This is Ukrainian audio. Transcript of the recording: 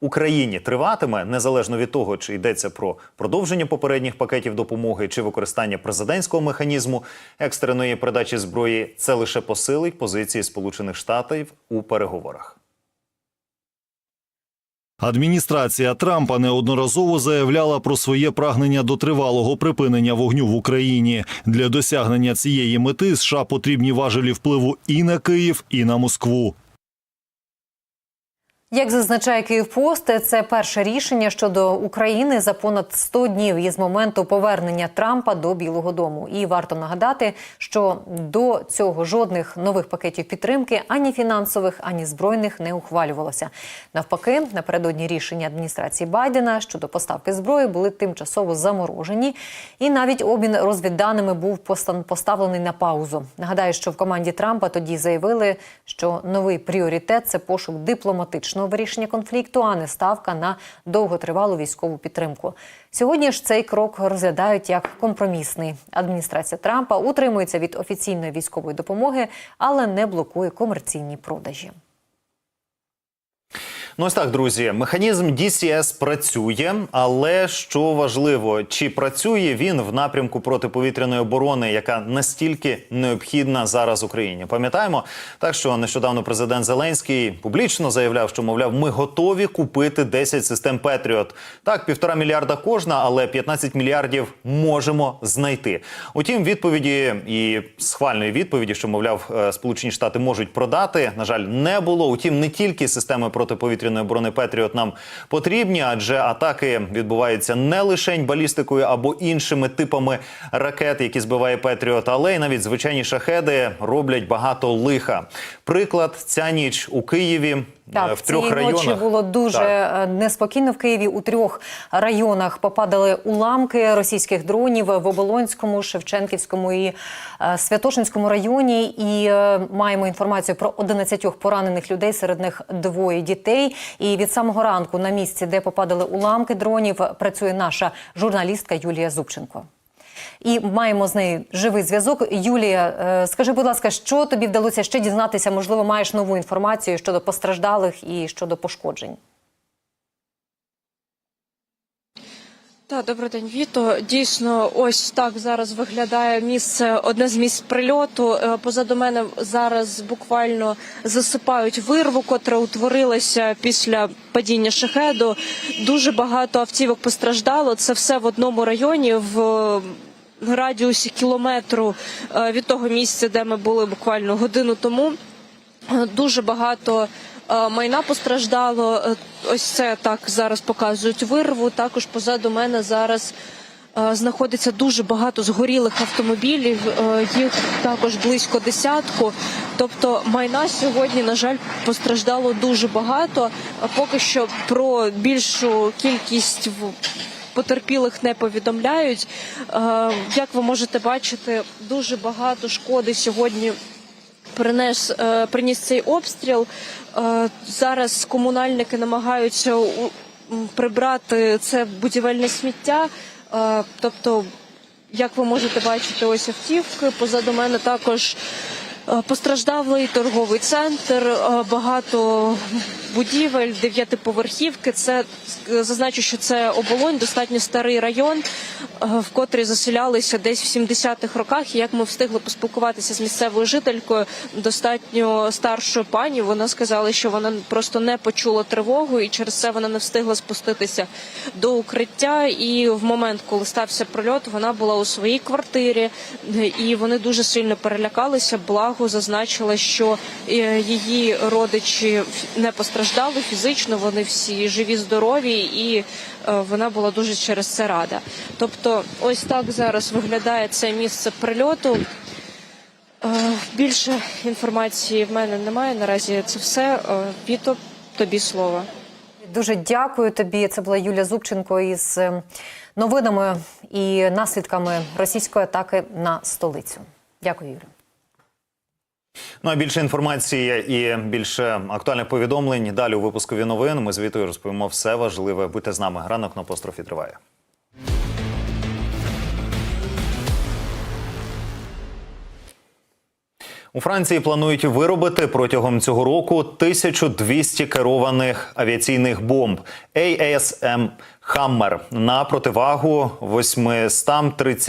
Україні триватиме незалежно від того, чи йдеться про продовження попередніх пакетів допомоги чи використання президентського механізму екстреної передачі зброї, це лише посилить позиції Сполучених Штатів у переговорах. Адміністрація Трампа неодноразово заявляла про своє прагнення до тривалого припинення вогню в Україні. Для досягнення цієї мети США потрібні важелі впливу і на Київ, і на Москву. Як зазначає Київпост, це перше рішення щодо України за понад 100 днів із моменту повернення Трампа до Білого Дому. І варто нагадати, що до цього жодних нових пакетів підтримки ані фінансових, ані збройних не ухвалювалося. Навпаки, напередодні рішення адміністрації Байдена щодо поставки зброї були тимчасово заморожені, і навіть обмін розвідданими був поставлений на паузу. Нагадаю, що в команді Трампа тоді заявили, що новий пріоритет це пошук дипломатичного вирішення конфлікту, а не ставка на довготривалу військову підтримку. Сьогодні ж цей крок розглядають як компромісний. Адміністрація Трампа утримується від офіційної військової допомоги, але не блокує комерційні продажі. Ну ось так, друзі, механізм DCS працює, але що важливо, чи працює він в напрямку протиповітряної оборони, яка настільки необхідна зараз Україні? Пам'ятаємо так, що нещодавно президент Зеленський публічно заявляв, що мовляв, ми готові купити 10 систем Петріот. Так, півтора мільярда кожна, але 15 мільярдів можемо знайти. Утім, відповіді і схвальної відповіді, що мовляв, е, Сполучені Штати можуть продати, на жаль, не було. Утім, не тільки системи протиповітряної оборони Петріот нам потрібні, адже атаки відбуваються не лише балістикою або іншими типами ракет, які збиває Петріот, але й навіть звичайні шахеди роблять багато лиха. Приклад ця ніч у Києві. Е, Так, в трьох цієї районах ночі було дуже Так. е, неспокійно в Києві. У трьох районах попадали уламки російських дронів в Оболонському, Шевченківському і е, Святошинському районі. І е, маємо інформацію про 11 поранених людей. Серед них двоє дітей. І від самого ранку на місці, де попадали уламки дронів, працює наша журналістка Юлія Зубченко. І маємо з нею живий зв'язок. Юлія, е, скажи, будь ласка, що тобі вдалося ще дізнатися? Можливо, маєш нову інформацію щодо постраждалих і щодо пошкоджень? Так, добрий день, Віто. Дійсно, ось так зараз виглядає місце, одне з місць прильоту. Е, Позаду мене зараз буквально засипають вирву, котра утворилася після падіння шахеду. Дуже багато автівок постраждало. Це все в одному районі. в радіусі кілометру е, від того місця, де ми були буквально годину тому. Е, Дуже багато е, майна постраждало. Ось це так зараз показують вирву. Також позаду мене зараз знаходиться дуже багато згорілих автомобілів. Їх також близько десятку. Тобто майна сьогодні, на жаль, постраждало дуже багато. Поки що про більшу кількість потерпілих не повідомляють. Е, Як ви можете бачити, дуже багато шкоди сьогодні принес е, приніс цей обстріл. Е, Зараз комунальники намагаються прибрати це будівельне сміття. Тобто, як ви можете бачити, ось автівки. Позаду мене також постраждалий торговий центр, е, багато будівель, дев'ятиповерхівки. Це е, зазначу, що це оболонь, достатньо старий район, е, в котрий заселялися десь в 70-х роках. І як ми встигли поспілкуватися з місцевою жителькою, достатньо старшою пані, вона сказала, що вона просто не почула тривогу, і через це вона не встигла спуститися до укриття. І в момент, коли стався прильот, вона була у своїй квартирі, е, і вони дуже сильно перелякалися. Благо зазначила, що е, її родичі не постраждали фізично, вони всі живі, здорові, і е, вона була дуже через це рада. Тобто, ось так зараз виглядає це місце прильоту. Е, Більше інформації в мене немає. Наразі це все. Віто, тобі слово. Дуже дякую тобі. Це була Юлія Зубченко із новинами і наслідками російської атаки на столицю. Дякую, Юлія. Ну а більше інформації і більше актуальних повідомлень далі у випускові новин. Ми з Вітою розповімо все важливе. Будьте з нами. Ранок на построфі триває. У Франції планують виробити протягом цього року 1200 керованих авіаційних бомб ASM «Хаммер» на противагу 830